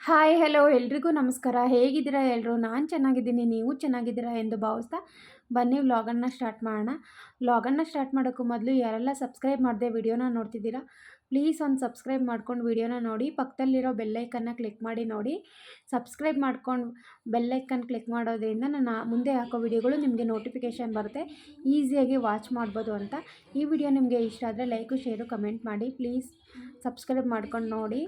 Hi hello ಎಲ್ರಿಗೂ ನಮಸ್ಕಾರ. ಹೇಗಿದ್ದೀರಾ ಎಲ್ಲರೂ ನಾನು ಚೆನ್ನಾಗಿದ್ದೀನಿ. ನೀವು ಚೆನ್ನಾಗಿದ್ದೀರಾ ಎಂದು ಭಾವಿಸ್ತಾ ಬನ್ನಿ ವ್ಲಾಗನ್ನು ಸ್ಟಾರ್ಟ್ ಮಾಡೋಣ. ವ್ಲಾಗನ್ನು ಸ್ಟಾರ್ಟ್ ಮಾಡೋಕ್ಕೂ ಮೊದಲು ಯಾರೆಲ್ಲ ಸಬ್ಸ್ಕ್ರೈಬ್ ಮಾಡಿದೆ ವಿಡಿಯೋನ ನೋಡ್ತಿದ್ದೀರಾ, ಪ್ಲೀಸ್ ಒಂದು ಸಬ್ಸ್ಕ್ರೈಬ್ ಮಾಡ್ಕೊಂಡು ವಿಡಿಯೋನ ನೋಡಿ. ಪಕ್ಕದಲ್ಲಿರೋ ಬೆಲ್ಲೈಕನ್ನ ಕ್ಲಿಕ್ ಮಾಡಿ ನೋಡಿ. ಸಬ್ಸ್ಕ್ರೈಬ್ ಮಾಡ್ಕೊಂಡು ಬೆಲ್ಲೈಕನ್ ಕ್ಲಿಕ್ ಮಾಡೋದ್ರಿಂದ ನಾನು ಮುಂದೆ ಹಾಕೋ ವಿಡಿಯೋಗಳು ನಿಮಗೆ ನೋಟಿಫಿಕೇಷನ್ ಬರುತ್ತೆ. ಈಸಿಯಾಗಿ ವಾಚ್ ಮಾಡ್ಬೋದು ಅಂತ. ಈ ವಿಡಿಯೋ ನಿಮಗೆ ಇಷ್ಟ ಆದರೆ ಲೈಕು, ಶೇರು, ಕಮೆಂಟ್ ಮಾಡಿ ಪ್ಲೀಸ್. ಸಬ್ಸ್ಕ್ರೈಬ್ ಮಾಡ್ಕೊಂಡು ನೋಡಿ.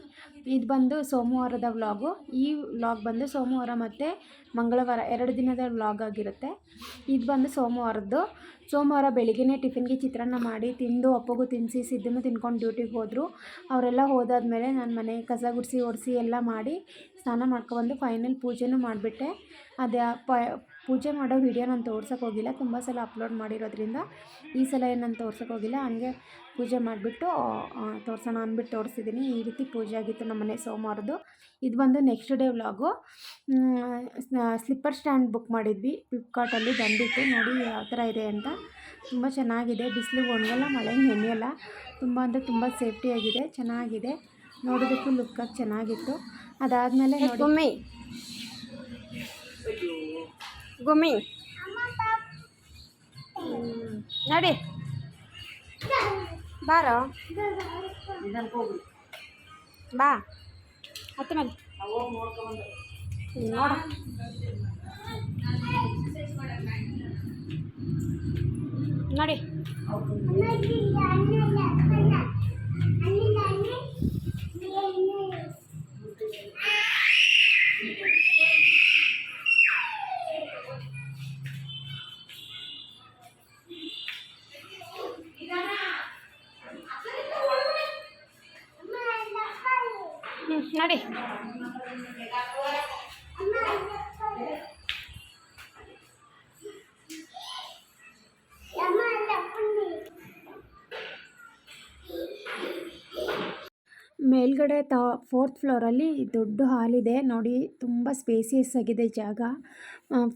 ಇದು ಬಂದು ಸೋಮವಾರದ ವ್ಲಾಗು. ಈ ವ್ಲಾಗ್ ಬಂದು ಸೋಮವಾರ ಮತ್ತು ಮಂಗಳವಾರ ಎರಡು ದಿನದ ವ್ಲಾಗ್ ಆಗಿರುತ್ತೆ. ಇದು ಬಂದು ಸೋಮವಾರದ್ದು. ಸೋಮವಾರ ಬೆಳಿಗ್ಗೆ ಟಿಫಿನ್ಗೆ ಚಿತ್ರಾನ್ನ ಮಾಡಿ ತಿಂದು ಅಪ್ಪಗೂ ತಿನ್ನಿಸಿ ಸಿದ್ದನ್ನು ತಿನ್ಕೊಂಡು ಡ್ಯೂಟಿಗೆ ಹೋದರು. ಅವರೆಲ್ಲ ಹೋದಾದ್ಮೇಲೆ ನಾನು ಮನೆ ಕಸ ಗುಡಿಸಿ ಒರೆಸಿ ಎಲ್ಲ ಮಾಡಿ ಸ್ನಾನ ಮಾಡ್ಕೊಬಂದು ಫೈನಲ್ ಪೂಜೆನೂ ಮಾಡಿಬಿಟ್ಟೆ. ಅದೇ ಪ ಪೂಜೆ ಮಾಡೋ ವೀಡಿಯೋ ನಾನು ತೋರ್ಸೋಕೆ ಹೋಗಿಲ್ಲ. ತುಂಬ ಸಲ ಅಪ್ಲೋಡ್ ಮಾಡಿರೋದ್ರಿಂದ ಈ ಸಲ ಏನು ನಾನು ತೋರ್ಸೋಕೆ ಹೋಗಿಲ್ಲ. ಹಂಗೆ ಪೂಜೆ ಮಾಡಿಬಿಟ್ಟು ತೋರ್ಸೋಣ ಅಂದ್ಬಿಟ್ಟು ತೋರಿಸಿದ್ದೀನಿ ಈ ರೀತಿ ಪೂಜೆ ಆಗಿತ್ತು ನಮ್ಮ ಮನೆ ಸೋಮವಾರದ್ದು. ಇದು ಬಂದು next day vlog slipper stand book ಮಾಡಿದ್ವಿ. ಫ್ಲಿಪ್ಕಾರ್ಟಲ್ಲಿ ಬಂದಿತ್ತು. ನೋಡಿ ಯಾವ ಥರ ಇದೆ ಅಂತ. ತುಂಬ ಚೆನ್ನಾಗಿದೆ. ಬಿಸಿಲು ಒಣಗಲ್ಲ, ಮಳೆ ನೆನೆಯಲ್ಲ. ತುಂಬ ಅಂದರೆ ತುಂಬ ಸೇಫ್ಟಿಯಾಗಿದೆ ಚೆನ್ನಾಗಿದೆ. ನೋಡೋದಕ್ಕೂ ಲುಕ್ಕಾಗಿ ಚೆನ್ನಾಗಿತ್ತು. ಅದಾದಮೇಲೆ ನೋಡಿ ಗುಮ್ಮಿ ನಡಿ. ಬಾರೋ. ಬಾ. ಹತ್ತ ಮೇಲೆ ನೋಡ. ನೋಡಿ. ನೋಡಿ. ಮೇಲ್ಗಡೆ ತ, ಫೋರ್ತ್ ಫ್ಲೋರಲ್ಲಿ ದೊಡ್ಡ ಹಾಲಿದೆ. ನೋಡಿ, ತುಂಬ ಸ್ಪೇಸಿಯಸ್ ಆಗಿದೆ ಜಾಗ.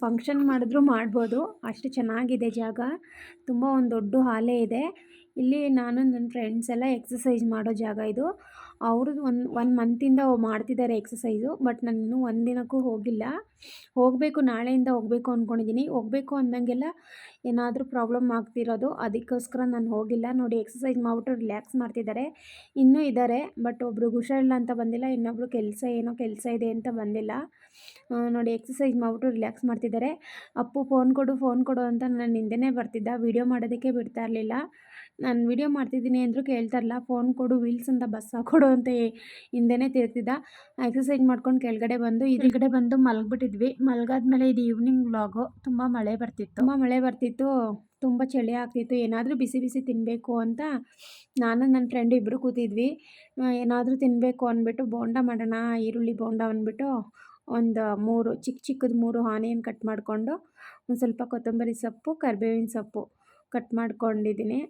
ಫಂಕ್ಷನ್ ಮಾಡಿದ್ರು ಮಾಡ್ಬೋದು. ಅಷ್ಟು ಚೆನ್ನಾಗಿದೆ ಜಾಗ. ತುಂಬ ಒಂದು ದೊಡ್ಡ ಹಾಲೇ ಇದೆ. ಇಲ್ಲಿ ನಾನು ನನ್ನ ಫ್ರೆಂಡ್ಸ್ ಎಲ್ಲ ಎಕ್ಸಸೈಸ್ ಮಾಡೋ ಜಾಗ ಇದು. ಅವ್ರದ್ದು ಒಂದು ಒನ್ ಮಂತಿಂದ ಮಾಡ್ತಿದ್ದಾರೆ ಎಕ್ಸಸೈಸು ಬಟ್ ನಾನು ಇನ್ನೂ ಒಂದು ದಿನಕ್ಕೂ ಹೋಗಿಲ್ಲ. ಹೋಗಬೇಕು, ನಾಳೆಯಿಂದ ಹೋಗಬೇಕು ಅಂದ್ಕೊಂಡಿದ್ದೀನಿ ಹೋಗಬೇಕು ಅಂದಂಗೆಲ್ಲ ಏನಾದರೂ ಪ್ರಾಬ್ಲಮ್ ಆಗ್ತಿರೋದು, ಅದಕ್ಕೋಸ್ಕರ ನಾನು ಹೋಗಿಲ್ಲ. ನೋಡಿ ಎಕ್ಸಸೈಸ್ ಮಾಡಿಬಿಟ್ಟು ರಿಲ್ಯಾಕ್ಸ್ ಮಾಡ್ತಿದ್ದಾರೆ. ಇನ್ನೂ ಇದ್ದಾರೆ ಬಟ್ ಒಬ್ರಿಗೆ ಹುಷಾರಿಲ್ಲ ಅಂತ ಬಂದಿಲ್ಲ, ಇನ್ನೊಬ್ರು ಕೆಲಸ ಏನೋ ಕೆಲಸ ಇದೆ ಅಂತ ಬಂದಿಲ್ಲ. ನೋಡಿ ಎಕ್ಸಸೈಸ್ ಮಾಡಿಬಿಟ್ಟು ರಿಲ್ಯಾಕ್ಸ್ ಮಾಡ್ತಿದ್ದಾರೆ. ಅಪ್ಪು ಫೋನ್ ಕೊಡು ಫೋನ್ ಕೊಡು ಅಂತ ನಾನು ಹಿಂದೆನೇ ಬರ್ತಿದ್ದ. ವೀಡಿಯೋ ಮಾಡೋದಕ್ಕೆ ಬಿಡ್ತಾ ಇರಲಿಲ್ಲ. ನಾನು ವೀಡಿಯೋ ಮಾಡ್ತಿದ್ದೀನಿ ಅಂದರೂ ಕೇಳ್ತಾರಲ್ಲ ಫೋನ್ ಕೊಡು ವೀಲ್ಸ್ ಅಂತ ಬಸ್ ಹಾಕೊಡು ಅಂತ ಹಿಂದೆನೇ ತಿರ್ತಿದ್ದ ಎಕ್ಸಸೈಸ್ ಮಾಡ್ಕೊಂಡು ಕೆಳಗಡೆ ಬಂದು ಇದ್ರ ಬಂದು ಮಲಗಿಬಿಟ್ಟಿದ್ವಿ. ಮಲಗಾದ್ಮೇಲೆ ಇದು ಈವ್ನಿಂಗ್ ವ್ಲಾಗು ತುಂಬ ಮಳೆ ಬರ್ತಿತ್ತು. ತುಂಬ ಮಳೆ ಬರ್ತಿತ್ತು. ತುಂಬ ಚಳಿ ಆಗ್ತಿತ್ತು, ಏನಾದರೂ ಬಿಸಿ ಬಿಸಿ ತಿನ್ನಬೇಕು ಅಂತ ನಾನು ನನ್ನ ಫ್ರೆಂಡ್ ಇಬ್ಬರು ಕೂತಿದ್ವಿ. ಏನಾದರೂ ತಿನ್ನಬೇಕು ಅಂದ್ಬಿಟ್ಟು ಬೋಂಡ ಮಾಡೋಣ, ಈರುಳ್ಳಿ ಬೋಂಡ ಅಂದ್ಬಿಟ್ಟು ಒಂದು ಮೂರು ಚಿಕ್ಕ ಚಿಕ್ಕದು ಮೂರು ಆನಿಯನ್ ಕಟ್ ಮಾಡಿಕೊಂಡು, ಒಂದು ಸ್ವಲ್ಪ ಕೊತ್ತಂಬರಿ ಸೊಪ್ಪು, ಕರಿಬೇವಿನ ಸೊಪ್ಪು ಕಟ್ ಮಾಡ್ಕೊಂಡಿದ್ದೀನಿ.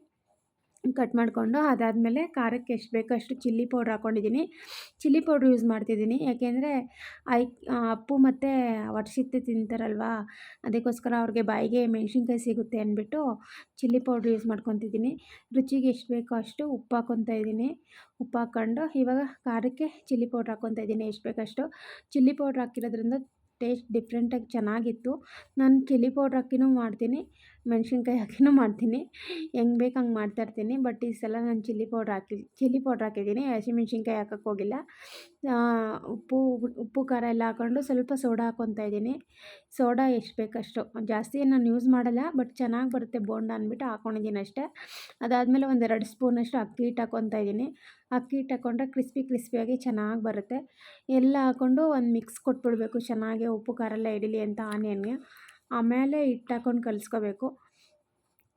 ಕಟ್ ಮಾಡಿಕೊಂಡು ಅದಾದಮೇಲೆ ಖಾರಕ್ಕೆ ಎಷ್ಟು ಬೇಕೋ ಅಷ್ಟು ಚಿಲ್ಲಿ ಪೌಡ್ರ್ ಹಾಕ್ಕೊಂಡಿದ್ದೀನಿ. ಚಿಲ್ಲಿ ಪೌಡ್ರ್ ಯೂಸ್ ಮಾಡ್ತಿದ್ದೀನಿ. ಯಾಕೆಂದರೆ ಐ ಅಪ್ಪು ಮತ್ತು ವರ್ಷಿತ್ತು ತಿಂತಾರಲ್ವ? ಅದಕ್ಕೋಸ್ಕರ ಅವ್ರಿಗೆ ಬಾಯಿಗೆ ಮೆಣಸಿನ್ಕಾಯಿ ಸಿಗುತ್ತೆ ಅಂದ್ಬಿಟ್ಟು ಚಿಲ್ಲಿ ಪೌಡ್ರ್ ಯೂಸ್ ಮಾಡ್ಕೊತಿದ್ದೀನಿ. ರುಚಿಗೆ ಎಷ್ಟು ಬೇಕೋ ಅಷ್ಟು ಉಪ್ಪು ಹಾಕ್ಕೊತಾ ಇದ್ದೀನಿ. ಉಪ್ಪು ಹಾಕ್ಕೊಂಡು ಇವಾಗ ಖಾರಕ್ಕೆ ಚಿಲ್ಲಿ ಪೌಡ್ರ್ ಹಾಕ್ಕೊತಾ ಇದ್ದೀನಿ. ಎಷ್ಟು ಬೇಕಷ್ಟು ಚಿಲ್ಲಿ ಪೌಡ್ರ್ ಹಾಕಿರೋದ್ರಿಂದ ಟೇಸ್ಟ್ ಡಿಫ್ರೆಂಟಾಗಿ ಚೆನ್ನಾಗಿತ್ತು. ನಾನು ಚಿಲ್ಲಿ ಪೌಡ್ರ್ ಹಾಕಿನೂ ಮಾಡ್ತೀನಿ. ಮೆಣ್ಸಿನ್ಕಾಯಿ ಹಾಕಿನೂ ಮಾಡ್ತೀನಿ. ಹೆಂಗೆ ಬೇಕು ಹಂಗೆ ಮಾಡ್ತಾಯಿರ್ತೀನಿ ಬಟ್ ಈ ಸಲ ನಾನು ಚಿಲ್ಲಿ ಪೌಡ್ರ್ ಹಾಕಿ, ಚಿಲ್ಲಿ ಪೌಡ್ರ್ ಹಾಕಿದ್ದೀನಿ. ಹಸಿಮೆಣ್ಸಿನ್ಕಾಯಿ ಹಾಕೋಕ್ಕೆ ಹೋಗಿಲ್ಲ. ಉಪ್ಪು ಉಪ್ಪು, ಖಾರ ಎಲ್ಲ ಹಾಕ್ಕೊಂಡು ಸ್ವಲ್ಪ ಸೋಡಾ ಹಾಕ್ಕೊತಾ ಇದ್ದೀನಿ. ಸೋಡಾ ಎಷ್ಟು ಬೇಕಷ್ಟು. ಜಾಸ್ತಿ ನಾನು ಯೂಸ್ ಮಾಡಲ್ಲ, ಬಟ್ ಚೆನ್ನಾಗಿ ಬರುತ್ತೆ ಬೋಂಡ ಅಂದ್ಬಿಟ್ಟು ಹಾಕ್ಕೊಂಡಿದ್ದೀನಿ ಅಷ್ಟೇ. ಅದಾದಮೇಲೆ ಒಂದೆರಡು ಸ್ಪೂನಷ್ಟು ಅಕ್ಕಿ ಹಿಟ್ಟು ಹಾಕ್ಕೊತಾ ಇದ್ದೀನಿ. ಅಕ್ಕಿ ಹಿಟ್ಟು ಹಾಕ್ಕೊಂಡ್ರೆ ಕ್ರಿಸ್ಪಿ, ಕ್ರಿಸ್ಪಿಯಾಗಿ ಚೆನ್ನಾಗಿ ಬರುತ್ತೆ. ಎಲ್ಲ ಹಾಕ್ಕೊಂಡು ಒಂದು ಮಿಕ್ಸ್ ಕೊಟ್ಬಿಡಬೇಕು. ಚೆನ್ನಾಗಿ ಉಪ್ಪು, ಖಾರ ಎಲ್ಲ ಹಿಡೀಲಿ ಅಂತ ಆನಿಯನ್ಗೆ. ಆಮೇಲೆ ಹಿಟ್ಟು ಹಾಕ್ಕೊಂಡು ಕಲಿಸ್ಕೋಬೇಕು.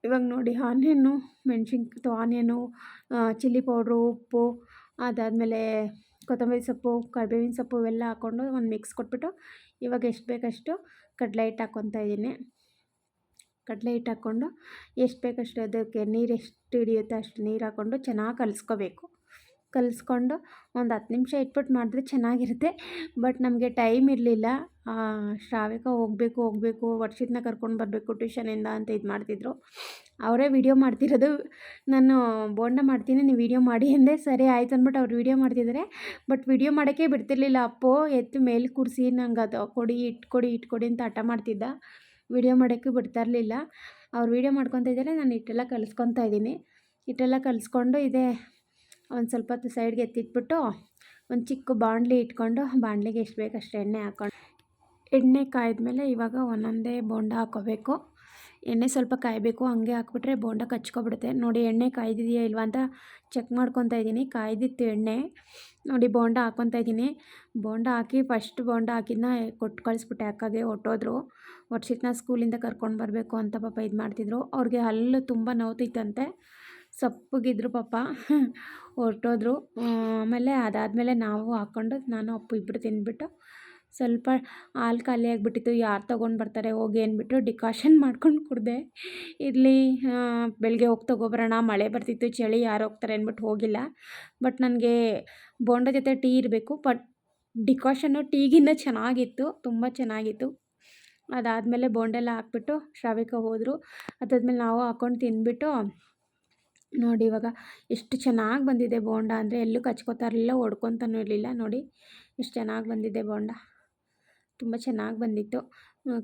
ಇವಾಗ ನೋಡಿ ಆನಿಯನ್ನು ಮೆಣ್ಸಿನ್ಕಾಯಿ ಆನಿಯನು ಚಿಲ್ಲಿ ಪೌಡ್ರು, ಉಪ್ಪು, ಅದಾದಮೇಲೆ ಕೊತ್ತಂಬರಿ ಸೊಪ್ಪು, ಕರಿಬೇವಿನ ಸೊಪ್ಪು ಇವೆಲ್ಲ ಹಾಕ್ಕೊಂಡು ಒಂದು ಮಿಕ್ಸ್ ಕೊಟ್ಬಿಟ್ಟು ಇವಾಗ ಎಷ್ಟು ಬೇಕಷ್ಟು ಕಡಲೆ ಹಿಟ್ಟು ಹಾಕ್ಕೊತಾ ಇದ್ದೀನಿ. ಕಡಲೆ ಹಿಟ್ಟು ಹಾಕ್ಕೊಂಡು ಎಷ್ಟು ಬೇಕಷ್ಟು ಅದಕ್ಕೆ ನೀರು ಎಷ್ಟು ಹಿಡಿಯುತ್ತೆ ಅಷ್ಟು ನೀರು ಹಾಕ್ಕೊಂಡು ಚೆನ್ನಾಗಿ ಕಲಿಸ್ಕೋಬೇಕು. ಕಲಿಸ್ಕೊಂಡು ಒಂದು ಹತ್ತು ನಿಮಿಷ ಇಟ್ಬಿಟ್ಟು ಮಾಡಿದ್ರೆ ಚೆನ್ನಾಗಿರುತ್ತೆ. ಬಟ್ ನಮಗೆ ಟೈಮ್ ಇರಲಿಲ್ಲ. ಶ್ರಾವಿಕ ಹೋಗಬೇಕು ಹೋಗಬೇಕು ವರ್ಷದನ್ನ ಕರ್ಕೊಂಡು ಬರಬೇಕು, ಟ್ಯೂಷನಿಂದ ಅಂತ ಇದು ಮಾಡ್ತಿದ್ರು. ಅವರೇ ವಿಡಿಯೋ ಮಾಡ್ತಿರೋದು. ನಾನು ಬೋಂಡ ಮಾಡ್ತೀನಿ, ನೀವು ವಿಡಿಯೋ ಮಾಡಿ ಅಂದೆ ಸರಿ ಆಯ್ತು ಅಂದ್ಬಿಟ್ಟು ಅವ್ರು ವಿಡಿಯೋ ಮಾಡ್ತಿದ್ದಾರೆ. ಬಟ್ ವಿಡಿಯೋ ಮಾಡೋಕ್ಕೆ ಬಿಡ್ತಿರ್ಲಿಲ್ಲ. ಅಪ್ಪು, ಎತ್ತು ಮೇಲೆ ಕೂರಿಸಿ, ನಂಗೆ ಅದು ಕೊಡಿ, ಇಟ್ಕೊಡಿ ಇಟ್ಕೊಡಿ ಅಂತ ಹಠ ಮಾಡ್ತಿದ್ದ. ವಿಡಿಯೋ ಮಾಡೋಕ್ಕೆ ಬಿಡ್ತಾ ಇರಲಿಲ್ಲ. ಅವ್ರು ವಿಡಿಯೋ ಮಾಡ್ಕೊತಾ ಇದ್ದಾರೆ. ನಾನು ಇಟ್ಟೆಲ್ಲ ಕಲಿಸ್ಕೊತಾ ಇದ್ದೀನಿ. ಇಟ್ಟೆಲ್ಲ ಕಲಿಸ್ಕೊಂಡು ಇದೇ. ಒಂದು ಸ್ವಲ್ಪ ಹೊತ್ತು ಸೈಡ್ಗೆ ಎತ್ತಿಟ್ಬಿಟ್ಟು ಒಂದು ಚಿಕ್ಕ ಬಾಣಲಿ ಇಟ್ಕೊಂಡು ಬಾಣಲಿಗೆ ಎಷ್ಟು ಬೇಕು ಅಷ್ಟು ಎಣ್ಣೆ ಹಾಕ್ಕೊಂಡು ಎಣ್ಣೆ ಕಾಯ್ದ್ಮೇಲೆ ಇವಾಗ ಒಂದೊಂದೇ ಬೋಂಡ ಹಾಕೋಬೇಕು ಎಣ್ಣೆ ಸ್ವಲ್ಪ ಕಾಯಬೇಕು. ಹಂಗೆ ಹಾಕ್ಬಿಟ್ರೆ ಬೋಂಡ ಕಚ್ಕೊಬಿಡುತ್ತೆ. ನೋಡಿ, ಎಣ್ಣೆ ಕಾಯ್ದಿದೆಯಾ ಇಲ್ವಾ ಅಂತ ಚೆಕ್ ಮಾಡ್ಕೊತಾ ಇದ್ದೀನಿ. ಕಾಯ್ದಿತ್ತು ಎಣ್ಣೆ. ನೋಡಿ, ಬೋಂಡ ಹಾಕ್ಕೊತಾ ಇದ್ದೀನಿ. ಬೋಂಡ ಹಾಕಿ ಫಸ್ಟ್ ಬೋಂಡ ಹಾಕಿದ್ನ ಕೊಟ್ಟು ಕಳಿಸ್ಬಿಟ್ಟೆ ಅಕ್ಕಗೆ ಹೊಟ್ಟೋದ್ರು ವರ್ಷಿತ್ನ ಸ್ಕೂಲಿಂದ ಕರ್ಕೊಂಡು ಬರಬೇಕು ಅಂತ ಪಾಪ ಇದು ಮಾಡ್ತಿದ್ರು ಅವ್ರಿಗೆ ಹಲ್ಲು ತುಂಬ ನೋವ್ತಿತ್ತಂತೆ. ಸಪ್ಪಗಿದ್ರು ಪಾಪ. ಹೊರ್ಟೋದ್ರು. ಆಮೇಲೆ ಅದಾದಮೇಲೆ ನಾವು ಹಾಕ್ಕೊಂಡು ನಾನು ಅಪ್ಪು ಇಬ್ಬರು ತಿಂದ್ಬಿಟ್ಟು ಸ್ವಲ್ಪ ಹಾಲು ಖಾಲಿ ಆಗಿಬಿಟ್ಟಿತ್ತು. ಯಾರು ತೊಗೊಂಡು ಬರ್ತಾರೆ ಹೋಗಿ ಅಂದ್ಬಿಟ್ಟು ಡಿಕಾಷನ್ ಮಾಡ್ಕೊಂಡು ಕುಡಿದೆ. ಇರಲಿ ಬೆಳಗ್ಗೆ ಹೋಗಿ ತೊಗೊಬರೋಣ, ಮಳೆ ಬರ್ತಿತ್ತು, ಚಳಿ, ಯಾರು ಹೋಗ್ತಾರೆ ಅಂದ್ಬಿಟ್ಟು ಹೋಗಿಲ್ಲ. ಬಟ್ ನನಗೆ ಬೋಂಡ ಜೊತೆ ಟೀ ಇರಬೇಕು. ಬಟ್ ಡಿಕಾಷನ್ನು ಟೀಗಿನ್ನ ಚೆನ್ನಾಗಿತ್ತು, ತುಂಬ ಚೆನ್ನಾಗಿತ್ತು. ಅದಾದಮೇಲೆ ಬೋಂಡೆಲ್ಲ ಹಾಕ್ಬಿಟ್ಟು ಶ್ರಾವಿಕ ಹೋದರು. ಅದಾದ್ಮೇಲೆ ನಾವು ಹಾಕ್ಕೊಂಡು ತಿಂದ್ಬಿಟ್ಟು ನೋಡಿ ಇವಾಗ ಎಷ್ಟು ಚೆನ್ನಾಗಿ ಬಂದಿದೆ ಬೋಂಡ ಅಂದರೆ ಎಲ್ಲೂ ಕಚ್ಕೋತಾ ಇರಲಿಲ್ಲ ಹೊಡ್ಕೊತಾನೂ ಇರಲಿಲ್ಲ. ನೋಡಿ ಎಷ್ಟು ಚೆನ್ನಾಗಿ ಬಂದಿದೆ ಬೋಂಡ. ತುಂಬ ಚೆನ್ನಾಗಿ ಬಂದಿತ್ತು.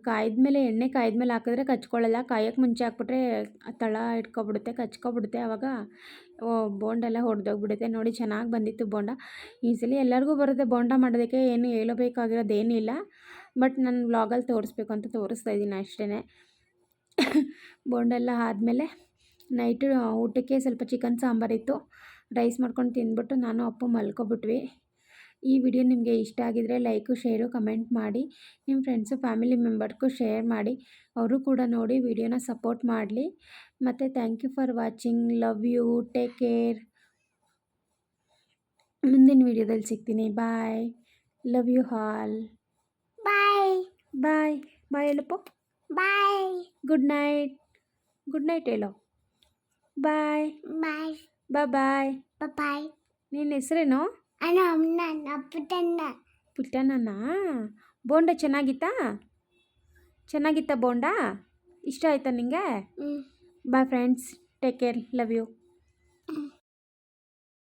ಕಾಯ್ದ್ಮೇಲೆ, ಎಣ್ಣೆ ಕಾಯ್ದ್ಮೇಲೆ ಹಾಕಿದ್ರೆ ಕಚ್ಕೊಳ್ಳಲ್ಲ. ಕಾಯೋಕ್ಕೆ ಮುಂಚೆ ಹಾಕ್ಬಿಟ್ರೆ ತಳ ಇಟ್ಕೊಬಿಡುತ್ತೆ, ಕಚ್ಕೊಬಿಡುತ್ತೆ. ಆವಾಗ ಬೋಂಡೆಲ್ಲ ಹೊಡೆದೋಗ್ಬಿಡುತ್ತೆ ನೋಡಿ ಚೆನ್ನಾಗಿ ಬಂದಿತ್ತು ಬೋಂಡ. ಈಸಿಲಿ ಎಲ್ಲರಿಗೂ ಬರುತ್ತೆ ಬೋಂಡ ಮಾಡೋದಕ್ಕೆ, ಏನು ಹೇಳಬೇಕಾಗಿರೋದೇನಿಲ್ಲ ಬಟ್ ನಾನು ವ್ಲಾಗಲ್ಲಿ ತೋರಿಸ್ಬೇಕು ಅಂತ ತೋರಿಸ್ತಾ ಇದ್ದೀನಿ ಅಷ್ಟೇ ಬೋಂಡೆಲ್ಲ ಆದಮೇಲೆ ನೈಟು ಊಟಕ್ಕೆ ಸ್ವಲ್ಪ ಚಿಕನ್ ಸಾಂಬಾರಿತ್ತು ರೈಸ್ ಮಾಡ್ಕೊಂಡು ತಿಂದ್ಬಿಟ್ಟು ನಾನು ಅಪ್ಪು ಮಲ್ಕೊಬಿಟ್ವಿ. ಈ ವಿಡಿಯೋ ನಿಮಗೆ ಇಷ್ಟ ಆಗಿದರೆ ಲೈಕು ಶೇರು ಕಮೆಂಟ್ ಮಾಡಿ. ನಿಮ್ಮ ಫ್ರೆಂಡ್ಸು ಫ್ಯಾಮಿಲಿ ಮೆಂಬರ್ಗೂ ಶೇರ್ ಮಾಡಿ. ಅವರು ಕೂಡ ನೋಡಿ ವಿಡಿಯೋನ ಸಪೋರ್ಟ್ ಮಾಡಲಿ. ಮತ್ತು thank you for watching. Love you. Take care. ಮುಂದಿನ ವಿಡಿಯೋದಲ್ಲಿ ಸಿಗ್ತೀನಿ. Bye. Love you all. Bye. Bye. Bye Yellappa. Bye. Good night. Good night ಹೇಳೋ. ಬಾಯ್ ಬಾಯ್ ಬಾಯ್ ಬಾಯ್ ಬಾಯ್ ನಿನ್ನ ಹೆಸರೇನು? ಅಣ್ಣ ಅಮ್ಮನ ಪುಟ್ಟಣ್ಣ. ಪುಟ್ಟಣ್ಣನ? ಬೋಂಡ ಚೆನ್ನಾಗಿತ್ತಾ? ಚೆನ್ನಾಗಿತ್ತಾ ಬೋಂಡ? ಇಷ್ಟ ಆಯ್ತಾ ನಿಂಗೆ? Bye friends take care love you.